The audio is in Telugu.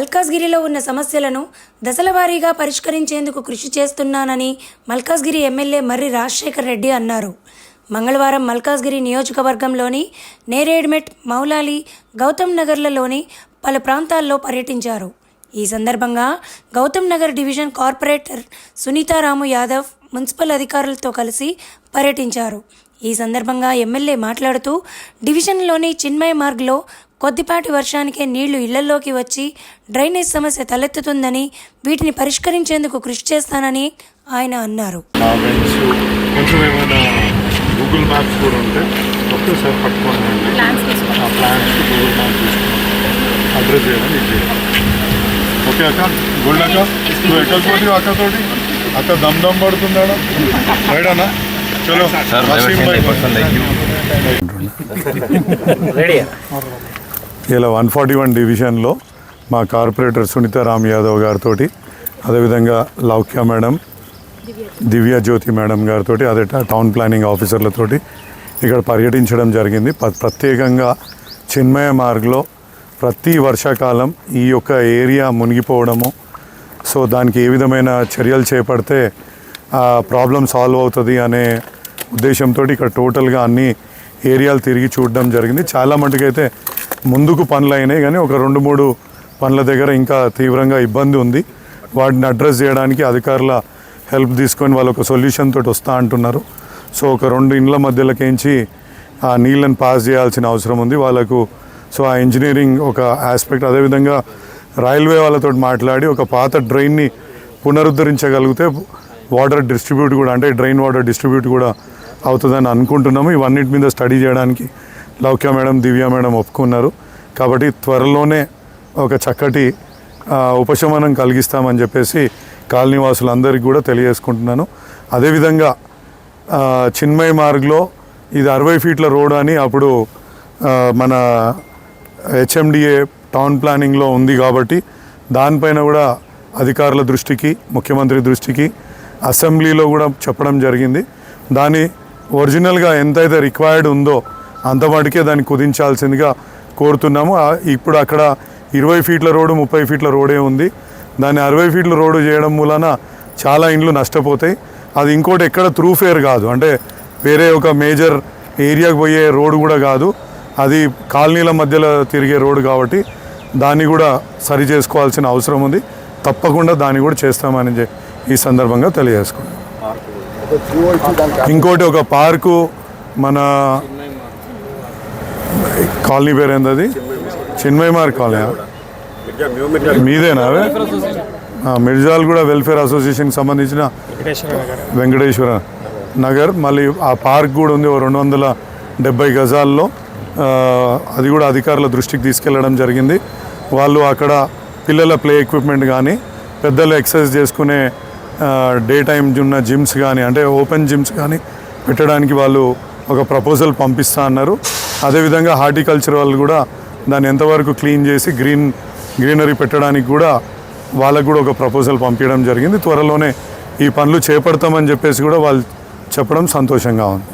మల్కాజ్గిరిలో ఉన్న సమస్యలను దశలవారీగా పరిష్కరించేందుకు కృషి చేస్తున్నానని మల్కాజ్గిరి ఎమ్మెల్యే మర్రి రాజశేఖర్ రెడ్డి అన్నారు. మంగళవారం మల్కాజ్గిరి నియోజకవర్గంలోని నేరేడ్మెట్ మౌలాలి గౌతమ్ నగర్లలోని పలు ప్రాంతాల్లో పర్యటించారు. ఈ సందర్భంగా Gautam Nagar division corporator Sunitha Ramu Yadav municipal అధికారులతో కలిసి పర్యటించారు. ఈ సందర్భంగా ఎమ్మెల్యే మాట్లాడుతూ డివిజన్లోని చిన్మయ మార్గ్లో కొద్దిపాటి వర్షానికే నీళ్ళు ఇళ్ళలోకి వచ్చి డ్రైనేజ్ సమస్య తలెత్తుతుందని వీటిని పరిష్కరించేందుకు కృషి చేస్తానని ఆయన అన్నారు. ఆ వెన్స్ కొంచెం ఏమైనా గూగుల్ మ్యాప్స్ కూడా ఉంటే ఒకేసారి పట్టుకోండి. ఆ ప్లాన్స్ గూగుల్ మ్యాప్స్ తీసుకుని అడ్రస్ చేయమని ఇది చేయాలి ఓకే అక్క? గోల్డ్ అక్క? నువ్వు ఎక్కడికి పోతే అక్కతోటి అక్క దమ్ దమ్ పడుతున్నాడా రైడానా? చలో. సార్ వసీం భాయ్. ఇలా వన్ ఫార్టీ వన్ డివిజన్లో మా కార్పొరేటర్ సునీత రామ్ యాదవ్ గారితో అదేవిధంగా లౌక్య మేడం దివ్య జ్యోతి మేడం గారితో అదే టౌన్ ప్లానింగ్ ఆఫీసర్లతోటి ఇక్కడ పర్యటించడం జరిగింది. ప- ప్రత్యేకంగా చిన్మయ మార్గ్లో ప్రతి వర్షాకాలం ఈ యొక్క ఏరియా మునిగిపోవడము. సో దానికి ఏ విధమైన చర్యలు చేపడితే ఆ ప్రాబ్లం సాల్వ్ అవుతుంది అనే ఉద్దేశంతో ఇక్కడ టోటల్గా అన్ని ఏరియాలు తిరిగి చూడడం జరిగింది. చాలా మటుకైతే ముందుకు పనులు అయినాయి కానీ ఒక రెండు మూడు పనుల దగ్గర ఇంకా తీవ్రంగా ఇబ్బంది ఉంది. వాటిని అడ్రస్ చేయడానికి అధికారుల హెల్ప్ తీసుకొని వాళ్ళు ఒక సొల్యూషన్ తోటి వస్తా అంటున్నారు. సో ఒక రెండు ఇండ్ల మధ్యలోకించి ఆ నీళ్ళని పాస్ చేయాల్సిన అవసరం ఉంది. వాళ్ళకు సో ఆ ఇంజనీరింగ్ ఒక ఆస్పెక్ట్ అదేవిధంగా రైల్వే వాళ్ళతో మాట్లాడి ఒక పాత డ్రైన్ని పునరుద్ధరించగలిగితే వాటర్ డిస్ట్రిబ్యూట్ కూడా అంటే డ్రైన్ వాటర్ డిస్ట్రిబ్యూట్ కూడా అవుతుందని అనుకుంటున్నాము. ఇవన్నిటి మీద స్టడీ చేయడానికి లౌక్య మేడం దివ్య మేడం ఒప్పుకున్నారు. కాబట్టి త్వరలోనే ఒక చక్కటి ఉపశమనం కలిగిస్తామని చెప్పేసి కాలనీవాసులందరికీ కూడా తెలియజేసుకుంటున్నాను. అదేవిధంగా చిన్మయ మార్గ్లో ఇది అరవై ఫీట్ల రోడ్ అని అప్పుడు మన హెచ్ఎండిఏ టౌన్ ప్లానింగ్లో ఉంది కాబట్టి దానిపైన కూడా అధికారుల దృష్టికి ముఖ్యమంత్రి దృష్టికి అసెంబ్లీలో కూడా చెప్పడం జరిగింది. దాని ఒరిజినల్గా ఎంతైతే రిక్వైర్డ్ ఉందో అంత దాన్ని కుదించాల్సిందిగా కోరుతున్నాము. ఇప్పుడు అక్కడ ఇరవై ఫీట్ల రోడ్డు ముప్పై ఫీట్ల రోడే ఉంది. దాన్ని అరవై ఫీట్ల రోడ్డు చేయడం మూలన చాలా ఇండ్లు నష్టపోతాయి. అది ఇంకోటి ఎక్కడ త్రూ ఫేర్ కాదు. అంటే వేరే ఒక మేజర్ ఏరియాకు పోయే రోడ్డు కూడా కాదు. అది కాలనీల మధ్యలో తిరిగే రోడ్డు కాబట్టి దాన్ని కూడా సరి చేసుకోవాల్సిన అవసరం ఉంది. తప్పకుండా దాన్ని కూడా చేస్తామని ఈ సందర్భంగా తెలియజేసుకున్నాం ఇంకోటి ఒక పార్కు మన కాలనీ పేరు ఏంది అది చిన్మయమార్ కాలనీ మీదేనా మిర్జాల్ కూడా వెల్ఫేర్ అసోసియేషన్కి సంబంధించిన వెంకటేశ్వర నగర్. మళ్ళీ ఆ పార్క్ కూడా ఉంది ఓ రెండు వందల డెబ్బై గజాల్లో. అది కూడా అధికారుల దృష్టికి తీసుకెళ్ళడం జరిగింది. వాళ్ళు అక్కడ పిల్లల ప్లే ఎక్విప్మెంట్ కానీ పెద్దలు ఎక్సర్సైజ్ చేసుకునే డే టైం ఉన్న జిమ్స్ కానీ అంటే ఓపెన్ జిమ్స్ కానీ పెట్టడానికి వాళ్ళు ఒక ప్రపోజల్ పంపిస్తా అన్నారు. అదేవిధంగా హార్టికల్చర్ వాళ్ళు కూడా దాన్ని ఎంతవరకు క్లీన్ చేసి గ్రీన్ గ్రీనరీ పెట్టడానికి కూడా వాళ్ళకు కూడా ఒక ప్రపోజల్ పంపించడం జరిగింది. త్వరలోనే ఈ పనులు చేపడతామని చెప్పేసి కూడా వాళ్ళు చెప్పడం సంతోషంగా ఉంది.